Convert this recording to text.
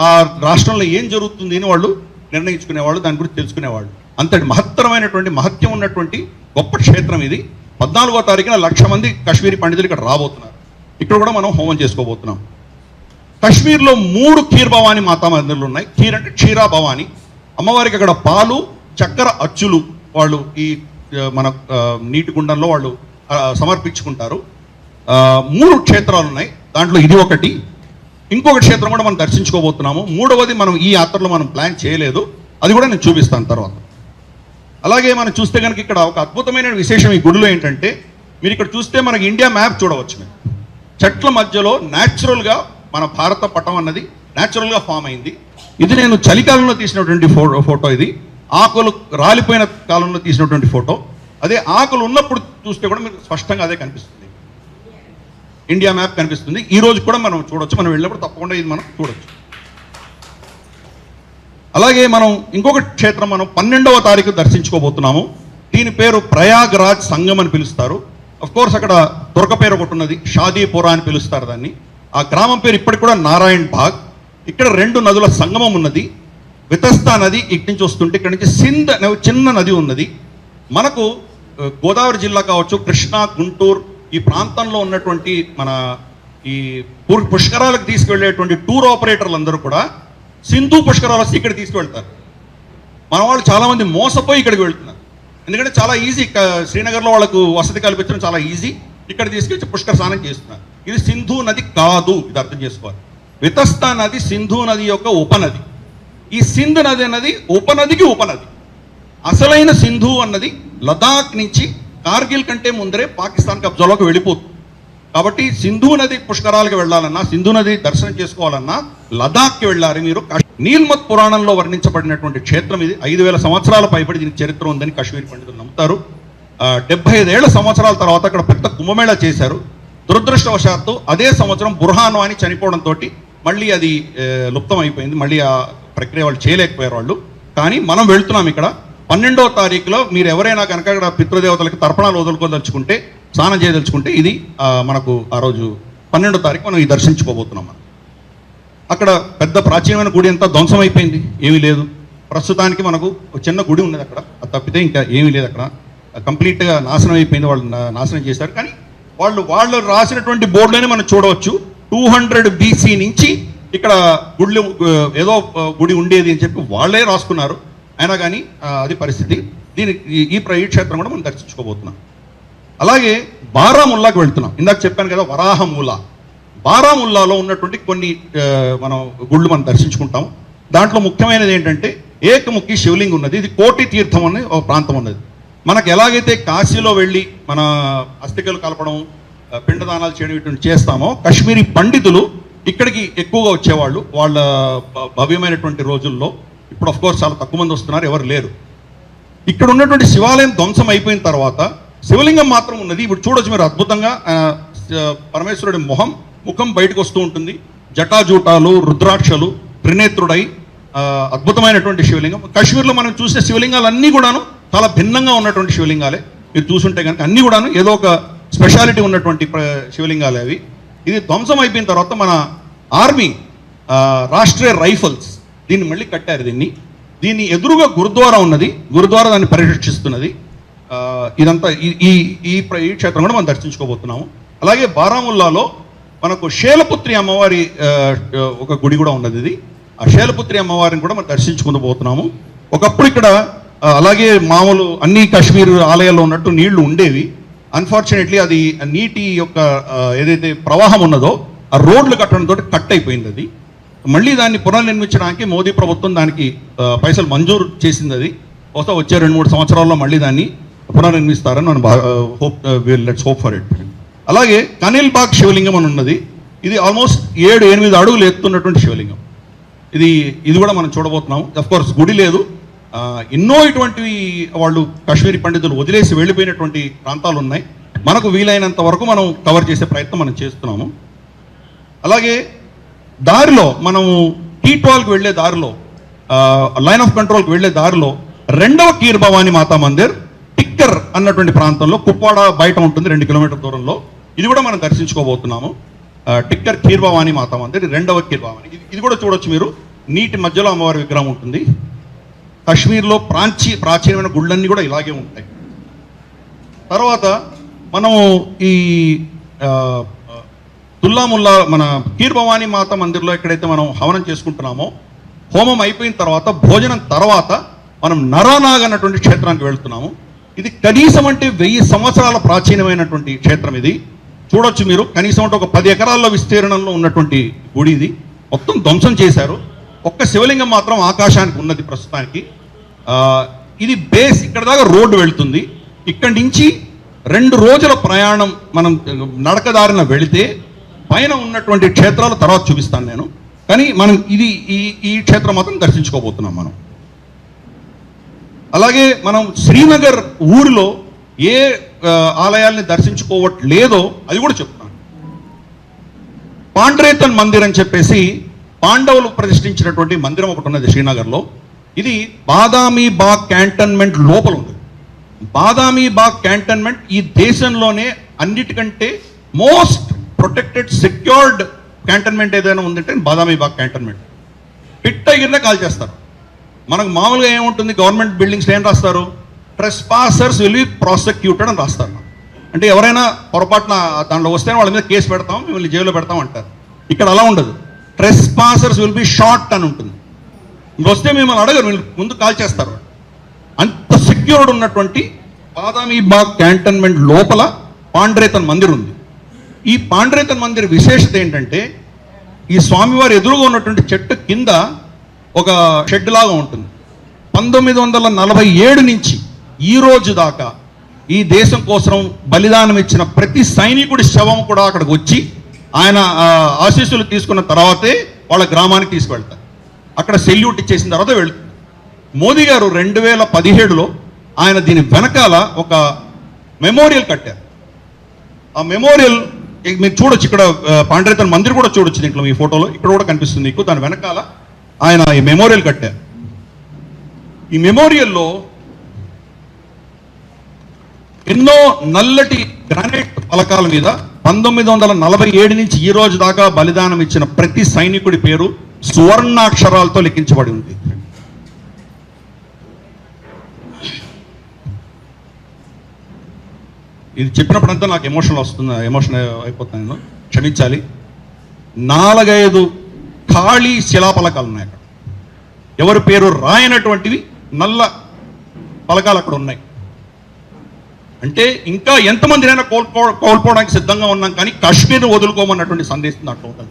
ఆ రాష్ట్రంలో ఏం జరుగుతుంది అని వాళ్ళు నిర్ణయించుకునేవాళ్ళు దాని గురించి తెలుసుకునేవాళ్ళు. అంతటి మహత్తరమైనటువంటి మహత్యం ఉన్నటువంటి గొప్ప క్షేత్రం ఇది. పద్నాలుగో తారీఖున లక్ష మంది కశ్మీరీ పండితులు ఇక్కడ రాబోతున్నారు. ఇక్కడ కూడా మనం హోమం చేసుకోబోతున్నాం. కశ్మీర్లో మూడు ఖీర్ భవానీ మాతా మందిర్లు ఉన్నాయి. ఖీర్ అంటే క్షీరా భవానీ. అమ్మవారికి అక్కడ పాలు చక్కెర అచ్చులు వాళ్ళు ఈ మన నీటి గుండంలో వాళ్ళు సమర్పించుకుంటారు. ఆ, మూడు క్షేత్రాలు ఉన్నాయి. దాంట్లో ఇది ఒకటి. ఇంకొక క్షేత్రం కూడా మనం దర్శించుకోబోతున్నాము. మూడవది మనం ఈ యాత్రలో మనం ప్లాన్ చేయలేదు. అది కూడా నేను చూపిస్తాను తర్వాత. అలాగే మనం చూస్తే కనుక ఇక్కడ ఒక అద్భుతమైన విశేషం ఈ గుడిలో ఏంటంటే మీరు ఇక్కడ చూస్తే మనకి ఇండియా మ్యాప్ చూడవచ్చు మీరు. చెట్ల మధ్యలో న్యాచురల్గా మన భారత పటం అన్నది న్యాచురల్గా ఫామ్ అయింది. ఇది నేను చలికాలంలో తీసినటువంటి ఫోటో ఫోటో ఇది. ఆకులు రాలిపోయిన కాలంలో తీసినటువంటి ఫోటో. అదే ఆకులు ఉన్నప్పుడు చూస్తే కూడా మీకు స్పష్టంగా అదే కనిపిస్తుంది. ఇండియా మ్యాప్ కనిపిస్తుంది. ఈ రోజు కూడా మనం చూడొచ్చు. మనం వెళ్ళినప్పుడు తప్పకుండా ఇది మనం చూడొచ్చు. అలాగే మనం ఇంకొక క్షేత్రం మనం పన్నెండవ తారీఖు దర్శించుకోబోతున్నాము. దీని పేరు ప్రయాగ్రాజ్ సంగం అని పిలుస్తారు. అఫ్ కోర్స్ అక్కడ దుర్గ పేరు ఒకటి ఉన్నది. షాదీపురా అని పిలుస్తారు దాన్ని. ఆ గ్రామం పేరు ఇప్పటికి కూడా నారాయణ్ బాగ్ ఇక్కడ రెండు నదుల సంగమం ఉన్నది. వితస్తా నది ఇక్కడి నుంచి వస్తుంటే ఇక్కడ నుంచి సింధ్ అనే చిన్న నది ఉన్నది. మనకు గోదావరి జిల్లా కావచ్చు కృష్ణా గుంటూరు ఈ ప్రాంతంలో ఉన్నటువంటి మన ఈ పుష్కరాలకు తీసుకెళ్ళేటువంటి టూర్ ఆపరేటర్లు అందరూ కూడా సింధు పుష్కరాలు వస్తే ఇక్కడ తీసుకువెళ్తారు. మన వాళ్ళు చాలామంది మోసపోయి ఇక్కడికి వెళ్తున్నారు. ఎందుకంటే చాలా ఈజీ శ్రీనగర్లో వాళ్ళకు వసతి కల్పించడం చాలా ఈజీ. ఇక్కడ తీసుకొచ్చి పుష్కర స్నానం చేస్తున్నారు. ఇది సింధు నది కాదు ఇది అర్థం చేసుకోవాలి. వితస్తా నది సింధు నది యొక్క ఉపనది. ఈ సింధు నది అన్నది ఉపనదికి ఉపనది. అసలైన సింధు అన్నది లదాఖ్ నుంచి కార్గిల్ కంటే ముందరే పాకిస్తాన్ కబ్జాలోకి వెళ్ళిపోతుంది. కాబట్టి సింధు నది పుష్కరాలకు వెళ్ళాలన్నా సింధు నది దర్శనం చేసుకోవాలన్నా లదాఖ్కి వెళ్ళాలి మీరు. నీల్మత్ పురాణంలో వర్ణించబడినటువంటి క్షేత్రం ఇది. ఐదు వేల సంవత్సరాల పైబడి దీనికి చరిత్ర ఉందని కాశ్మీర్ పండితులు నమ్ముతారు. డెబ్బై ఐదేళ్ళ సంవత్సరాల తర్వాత అక్కడ పెద్ద కుంభమేళా చేశారు. దురదృష్టవశాత్తు అదే సంవత్సరం బుర్హాను అని చనిపోవడంతో మళ్ళీ అది లుప్తం అయిపోయింది మళ్ళీ ఆ ప్రక్రియ వాళ్ళు చేయలేకపోయారు వాళ్ళు. కానీ మనం వెళ్తున్నాం ఇక్కడ. పన్నెండో తారీఖులో మీరు ఎవరైనా కనుక అక్కడ పితృదేవతలకు తర్పణాలు వదులుకోదలుచుకుంటే స్నానం చేయదలుచుకుంటే ఇది మనకు ఆ రోజు పన్నెండో తారీఖు మనం ఈ దర్శించుకోబోతున్నాం మనం. అక్కడ పెద్ద ప్రాచీనమైన గుడి అంతా ధ్వంసం అయిపోయింది ఏమీ లేదు. ప్రస్తుతానికి మనకు ఒక చిన్న గుడి ఉన్నది అక్కడ అది తప్పితే ఇంకా ఏమీ లేదు అక్కడ. కంప్లీట్గా నాశనం అయిపోయింది వాళ్ళు నాశనం చేశారు. కానీ వాళ్ళు వాళ్ళు రాసినటువంటి బోర్డులోనే మనం చూడవచ్చు. టూ హండ్రెడ్ బీసీ నుంచి ఇక్కడ గుళ్ళు ఏదో గుడి ఉండేది అని చెప్పి వాళ్ళే రాసుకున్నారు. అయినా కానీ అది పరిస్థితి. దీని ఈ- ఈ ప్ర- ఈ క్షేత్రం కూడా మనం దర్శించుకోబోతున్నాం. అలాగే బారాముల్లాకి వెళ్తున్నాం. ఇందాక చెప్పాను కదా వరాహముల్లా. బారాముల్లాలో ఉన్నటువంటి కొన్ని మనం గుళ్ళు మనం దర్శించుకుంటాం. దాంట్లో ముఖ్యమైనది ఏంటంటే ఏకముఖి శివలింగం ఉన్నది. ఇది కోటి తీర్థం అనే ఒక ప్రాంతం ఉన్నది. మనకు ఎలాగైతే కాశీలో వెళ్ళి మన అస్థికలు కలపడం పిండదానాలు చేయడం ఇటువంటి చేస్తామో కాశ్మీరీ పండితులు ఇక్కడికి ఎక్కువగా వచ్చేవాళ్ళు. వాళ్ళ భ- భవ్యమైనటువంటి రోజుల్లో ఇప్పుడు ఆఫ్ కోర్స్ చాలా తక్కువ మంది వస్తున్నారు ఎవరు లేరు. ఇక్కడ ఉన్నటువంటి శివాలయం ధ్వంసం అయిపోయిన తర్వాత శివలింగం మాత్రం ఉన్నది. ఇప్పుడు చూడొచ్చు మీరు అద్భుతంగా పరమేశ్వరుడి మొహం ముఖం బయటకు వస్తూ ఉంటుంది. జటాజూటాలు రుద్రాక్షలు త్రినేత్రుడై అద్భుతమైనటువంటి శివలింగం. కాశ్మీర్లో మనం చూసే శివలింగాలన్నీ కూడాను చాలా భిన్నంగా ఉన్నటువంటి శివలింగాలే. మీరు చూసుంటే కనుక అన్నీ కూడాను ఏదో ఒక స్పెషాలిటీ ఉన్నటువంటి శివలింగాలే అవి. ఇది ధ్వంసం అయిపోయిన తర్వాత మన ఆర్మీ రాష్ట్రీయ రైఫల్స్ దీన్ని మళ్ళీ కట్టారు దీన్ని. దీన్ని ఎదురుగా గురుద్వారా ఉన్నది. గురుద్వారా దాన్ని పరిరక్షిస్తున్నది. ఇదంతా ఈ- ఈ ఈ క్షేత్రం కూడా మనం దర్శించుకోబోతున్నాము. అలాగే బారాముల్లాలో మనకు శేలపుత్రి అమ్మవారి ఒక గుడి కూడా ఉన్నది ఇది. ఆ శేలపుత్రి అమ్మవారిని కూడా మనం దర్శించుకుంటూ ఒకప్పుడు ఇక్కడ అలాగే మామూలు అన్ని కాశ్మీర్ ఆలయాల్లో ఉన్నట్టు నీళ్ళు ఉండేవి. అన్ఫార్చునేట్లీ అది నీటి యొక్క ఏదైతే ప్రవాహం ఉన్నదో ఆ రోడ్లు కట్టడంతో కట్ అయిపోయింది అది. మళ్ళీ దాన్ని పునర్నిర్మించడానికి మోదీ ప్రభుత్వం దానికి పైసలు మంజూరు చేసింది అది బహుశా వచ్చే రెండు మూడు సంవత్సరాల్లో మళ్ళీ దాన్ని పునర్నిర్మిస్తారని మనం hope let's hope for it అలాగే కనిల్ బాగ్ శివలింగం అని ఉన్నది. ఇది ఆల్మోస్ట్ ఏడు ఎనిమిది అడుగులు ఎత్తున్నటువంటి శివలింగం. ఇది ఇది కూడా మనం చూడబోతున్నాం. అఫ్ కోర్స్ గుడి లేదు. ఎన్నో ఇటువంటివి వాళ్ళు కాశ్మీరీ పండితులు వదిలేసి వెళ్ళిపోయినటువంటి ప్రాంతాలు ఉన్నాయి. మనకు వీలైనంత వరకు మనం కవర్ చేసే ప్రయత్నం మనం చేస్తున్నాము. అలాగే దారిలో మనము టీ ట్వెల్వ్కి వెళ్ళే దారిలో లైన్ ఆఫ్ కంట్రోల్కి వెళ్ళే దారిలో రెండవ కీర్ భవానీ మాతా మందిర్ టిక్కర్ అన్నటువంటి ప్రాంతంలో కుప్వాడ బయట ఉంటుంది రెండు కిలోమీటర్ దూరంలో. ఇది కూడా మనం దర్శించుకోబోతున్నాము. టిక్కర్ టిక్కర్ కీర్భవాని మాతా మందిర్ రెండవ కీర్భవాని. ఇది ఇది కూడా చూడొచ్చు మీరు. నీటి మధ్యలో అమ్మవారి విగ్రహం ఉంటుంది. కాశ్మీర్లో ప్రాంచీ ప్రాచీనమైన గుళ్ళన్నీ కూడా ఇలాగే ఉంటాయి. తర్వాత మనం ఈ తుల్లాముల్లా మన కీర్ భవానీ మాత మందిర్లో ఎక్కడైతే మనం హవనం చేసుకుంటున్నామో హోమం అయిపోయిన తర్వాత భోజనం తర్వాత మనం నరానాగ్ అన్నటువంటి క్షేత్రానికి వెళ్తున్నాము. ఇది కనీసం అంటే వెయ్యి సంవత్సరాల ప్రాచీనమైనటువంటి క్షేత్రం ఇది. చూడొచ్చు మీరు కనీసం అంటే ఒక పది ఎకరాల్లో విస్తీర్ణంలో ఉన్నటువంటి గుడి ఇది. మొత్తం ధ్వంసం చేశారు. ఒక్క శివలింగం మాత్రం ఆకాశానికి ఉన్నది ప్రస్తుతానికి. ఇది బేస్ ఇక్కడ దాకా రోడ్డు వెళ్తుంది. ఇక్కడి నుంచి రెండు రోజుల ప్రయాణం మనం నడకదారిన వెళితే పైన ఉన్నటువంటి క్షేత్రాలు తర్వాత చూపిస్తాను నేను. కానీ మనం ఇది ఈ ఈ క్షేత్రం మాత్రం దర్శించుకోబోతున్నాం మనం. అలాగే మనం శ్రీనగర్ ఊరిలో ఏ ఆలయాల్ని దర్శించుకోవట్లేదో అది కూడా చెప్తాను. పాండ్రేతన్ మందిర్ అని చెప్పేసి పాండవులు ప్రతిష్ఠించినటువంటి మందిరం ఒకటి ఉన్నది శ్రీనగర్లో. ఇది బాదామి బాగ్ క్యాంటన్మెంట్ లోపల ఉంది. బాదామి బాగ్ క్యాంటన్మెంట్ ఈ దేశంలోనే అన్నిటికంటే మోస్ట్ ప్రొటెక్టెడ్ సెక్యూర్డ్ క్యాంటన్మెంట్ ఏదైనా ఉందంటే బాదామి బాగ్ క్యాంటన్మెంట్ పిట్ట ఎగిరిన కాల్ చేస్తారు. మనకు మామూలుగా ఏముంటుంది? గవర్నమెంట్ బిల్డింగ్స్ ఏం రాస్తారు? Trespassers will be prosecuted అని రాస్తారు అంటే ఎవరైనా పొరపాటున దాంట్లో వస్తే వాళ్ళ మీద కేసు పెడతాం మిమ్మల్ని జైల్లో పెడతాం అంటారు. ఇక్కడ అలా ఉండదు. Trespassers will be shot అని ఉంటుంది. వస్తే మిమ్మల్ని అడగరు వీళ్ళు ముందు కాల్ చేస్తారు. అంత సెక్యూర్డ్ ఉన్నటువంటి బాదామి బాగ్ క్యాంటన్మెంట్ లోపల పాండ్రేతన్ మందిర్ ఉంది ఈ పాండ్రేతన్ మందిర్ విశేషత ఏంటంటే ఈ స్వామివారి ఎదురుగా ఉన్నటువంటి చెట్టు కింద ఒక షెడ్ లాగా ఉంటుంది. పంతొమ్మిది వందల నలభై ఏడు నుంచి ఈ రోజు దాకా ఈ దేశం కోసం బలిదానం ఇచ్చిన ప్రతి సైనికుడి శవం కూడా అక్కడికి వచ్చి ఆయన ఆశీస్సులు తీసుకున్న తర్వాతే వాళ్ళ గ్రామానికి తీసుకువెళ్తారు. అక్కడ సెల్యూట్ ఇచ్చేసిన తర్వాత వెళ్తుంది. మోదీ గారు రెండు వేల పదిహేడులో ఆయన దీని వెనకాల ఒక మెమోరియల్ కట్టారు. ఆ మెమోరియల్ మీరు చూడొచ్చు ఇక్కడ పాండరేతన్ మందిర్ కూడా చూడొచ్చు దీంట్లో మీ ఫోటోలో. ఇక్కడ కూడా కనిపిస్తుంది మీకు దాని వెనకాల ఆయన ఈ మెమోరియల్ కట్టారు. ఈ మెమోరియల్లో ఎన్నో నల్లటి గ్రానైట్ ఫలకాల మీద పంతొమ్మిది వందల నలభై ఏడు నుంచి ఈ రోజు దాకా బలిదానం ఇచ్చిన ప్రతి సైనికుడి పేరు సువర్ణాక్షరాలతో లిఖించబడి ఉంది. ఇది చెప్పినప్పుడంతా నాకు ఎమోషన్ వస్తుంది ఎమోషన్ అయిపోతాను నేను. క్షమించాలి. నాలుగైదు ఖాళీ శిలాపలకాలు ఉన్నాయి అక్కడ. ఎవరి పేరు రాయనటువంటివి నల్ల పలకాలు అక్కడ ఉన్నాయి. అంటే ఇంకా ఎంతమందినైనా కోల్పో కోల్పోవడానికి సిద్ధంగా ఉన్నాం కానీ కాశ్మీర్ వదులుకోమన్నటువంటి సందేశం దాంట్లో ఉంటుంది